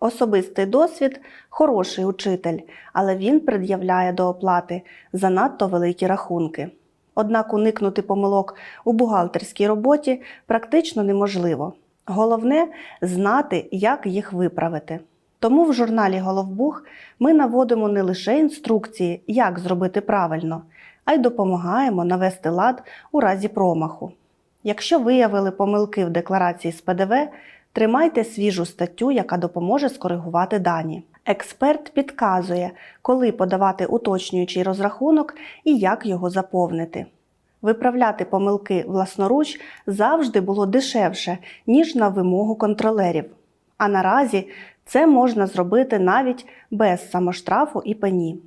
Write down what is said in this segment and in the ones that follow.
Особистий досвід хороший учитель, але він пред'являє до оплати занадто великі рахунки. Однак уникнути помилок у бухгалтерській роботі практично неможливо. Головне знати, як їх виправити. Тому в журналі Головбух ми наводимо не лише інструкції, як зробити правильно, а й допомагаємо навести лад у разі промаху. Якщо виявили помилки в декларації з ПДВ, тримайте свіжу статтю, яка допоможе скоригувати дані. Експерт підказує, коли подавати уточнюючий розрахунок і як його заповнити. Виправляти помилки власноруч завжди було дешевше, ніж на вимогу контролерів. А наразі це можна зробити навіть без самоштрафу і пені.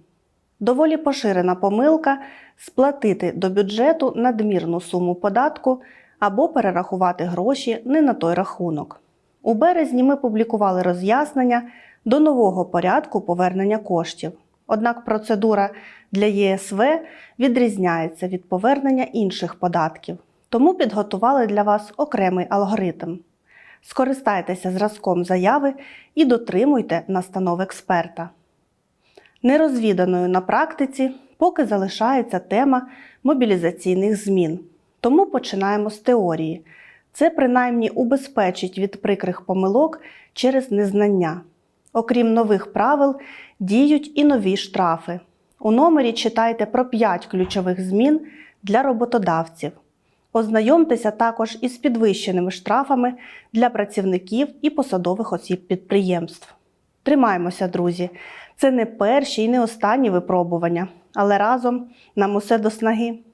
Доволі поширена помилка сплатити до бюджету надмірну суму податку або перерахувати гроші не на той рахунок. У березні ми публікували роз'яснення до нового порядку повернення коштів. Однак процедура для ЄСВ відрізняється від повернення інших податків, тому підготували для вас окремий алгоритм. Скористайтеся зразком заяви і дотримуйте настанов експерта. Нерозвіданою на практиці поки залишається тема мобілізаційних змін. Тому починаємо з теорії. Це принаймні убезпечить від прикрих помилок через незнання. Окрім нових правил, діють і нові штрафи. У номері читайте про 5 ключових змін для роботодавців. Ознайомтеся також із підвищеними штрафами для працівників і посадових осіб підприємств. Тримаємося, друзі! Це не перші і не останні випробування, але разом нам усе до снаги.